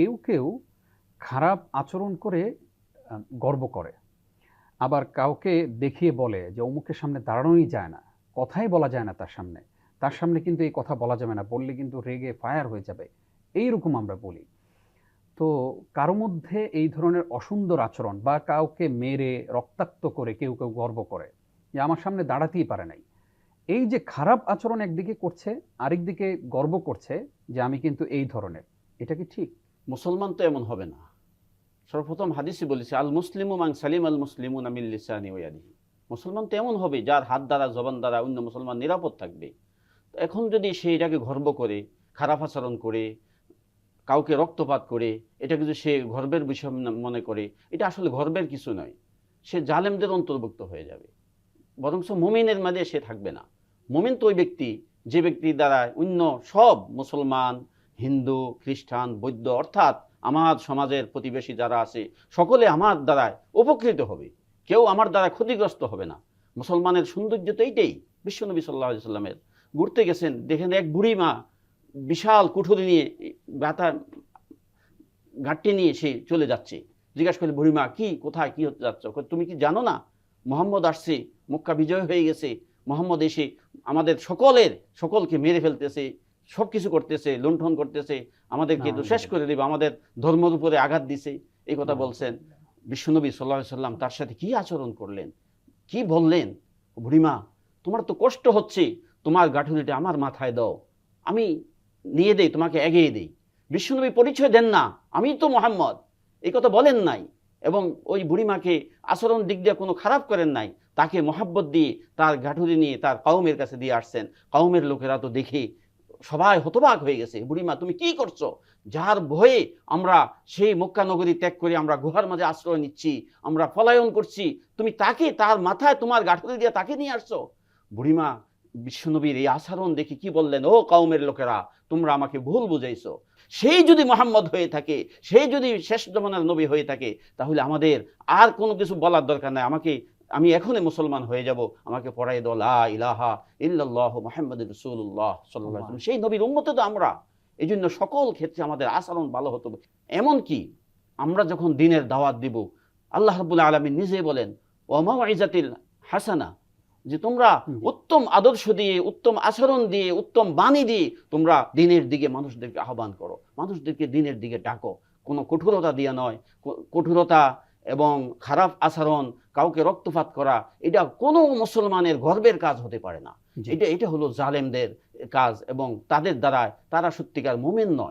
কেউ কেউ খারাপ আচরণ করে গর্ব করে। আবার কাউকে দেখিয়ে বলে যে অমুকের সামনে দাঁড়ানোই যায় না, কথাই বলা যায় না তার সামনে। তার সামনে কিন্তু এই কথা বলা যাবে না, বললে কিন্তু রেগে ফায়ার হয়ে যাবে। এইরকম আমরা বলি। তো কারও মধ্যে এই ধরনের অসুন্দর আচরণ বা কাউকে মেরে, রক্তাক্ত করে কেউ কেউ গর্ব করে, যে আমার সামনে দাঁড়াতেই পারে নাই। এই যে খারাপ আচরণ একদিকে করছে, আরেকদিকে গর্ব করছে যে আমি কিন্তু এই ধরনের। এটা কি ঠিক? মুসলমান তো এমন হবে না। সর্বপ্রথম হাদিসই বলেছে, আল মুসলিমু মাং সালিম আল মুসলিমু মুসলমান তো এমন হবে, যার হাত দ্বারা, জবান দ্বারা অন্য মুসলমান নিরাপদ থাকবে। এখন যদি সে এটাকে গর্ব করে, খারাপ আচরণ করে, কাউকে রক্তপাত করে এটা কিন্তু সে গর্বের বিষয় মনে করে, এটা আসলে গর্বের কিছু নয়। সে জালেমদের অন্তর্ভুক্ত হয়ে যাবে। বরঞ্চ মুমিনের মাঝে সে থাকবে না। মুমিন তো ওই ব্যক্তি, যে ব্যক্তির দ্বারা অন্য সব মুসলমান হিন্দু, খ্রিস্টান, বৌদ্ধ, অর্থাৎ আমার সমাজের প্রতিবেশী যারা আছে, সকলে আমার দ্বারায় উপকৃত হবে। কেউ আমার দ্বারা ক্ষতিগ্রস্ত হবে না। মুসলমানের সৌন্দর্য তো এইটাই বিশ্বনবী সাল্লাহ সাল্লামের ঘুরতে গেছেন, দেখেন এক বুড়ি মা বিশাল কুঠুরি নিয়ে গাতা ঘাটটি নিয়ে সে চলে যাচ্ছে। জিজ্ঞাসা করলে বুড়িমা কি, কোথায়, কি হতে যাচ্ছ? তুমি কি জানো না? মোহাম্মদ আসছে, মক্কা বিজয় হয়ে গেছে। মোহাম্মদ এসে আমাদের সকলের, সকলকে মেরে ফেলতেছে। সব কিছু করতেছে লুণ্ঠন করতেছে আমাদেরকে তো শেষ করে দেবে আমাদের ধর্মের উপরে আঘাত দিছে। এই কথা বলছেন বিশ্বনবী সাল্লাহ সাল্লাম তার সাথে কি আচরণ করলেন? কি বললেন? বুড়িমা তোমার তো কষ্ট হচ্ছে তোমার গাঠুরিটা আমার মাথায় দাও। আমি নিয়ে দেই তোমাকে এগিয়ে দেই। বিশ্বনবী পরিচয় দেন না আমি তো মোহাম্মদ। এই কথা বলেন নাই এবং ওই বুড়িমাকে আচরণ দিক দিয়ে কোনো খারাপ করেন নাই তাকে মহাব্বত দিয়ে তার গাঠুরি নিয়ে তার কাউমের কাছে দিয়ে আসছেন। কাউমের লোকেরা তো দেখে সবাই হতবাক হয়ে গেছে। বুড়িমা, তুমি কি করছ? যার ভয়ে আমরা সেই মক্কা নগরী ত্যাগ করে আমরা গুহার মাঝে আশ্রয় নিচ্ছি, আমরা পলায়ন করছি, তুমি তাকে তার মাথায় তোমার গাঠুরি দিয়ে তাকে নিয়ে আসছো? বুড়িমা, বিশ্বনবীর এই আচরণ দেখে কি বললেন? ও কাউমের লোকেরা, তোমরা আমাকে ভুল বুঝাইছো। সেই যদি মোহাম্মদ হয়ে থাকে, সেই যদি শেষ জমানার নবী হয়ে থাকে, তাহলে আমাদের আর কোনো কিছু বলার দরকার নাই। আমাকে আমি এখনই মুসলমান হয়ে যাব আমাকে পড়াই দো লা ইলাহা ইল্লাল্লাহ মুহাম্মাদুর রাসূলুল্লাহ সাল্লাল্লাহু সেই নবীর উম্মতে তো আমরা এই জন্য সকল ক্ষেত্রে আমাদের আচরণ ভালো হতো এমন কি আমরা যখন দিনের দাওয়াত দিব আল্লাহ রাব্বুল আলামিন নিজে বলেন ওয়া মাউইজাতিল হাসানা যে তোমরা উত্তম আদর্শ দিয়ে উত্তম আচরণ দিয়ে উত্তম বাণী দিয়ে তোমরা দিনের দিকে মানুষদেরকে আহ্বান করো। মানুষদেরকে দিনের দিকে ডাকো। কোনো কঠোরতা দিয়ে নয়। কঠোরতা এবং খারাপ আচরণ কাউকে রক্তপাত করা এটা কোনো মুসলমানের গর্বের কাজ হতে পারে না। এটা এটা হলো জালেমদের কাজ এবং তাদের দ্বারা তারা সত্যিকার মোমেন নয়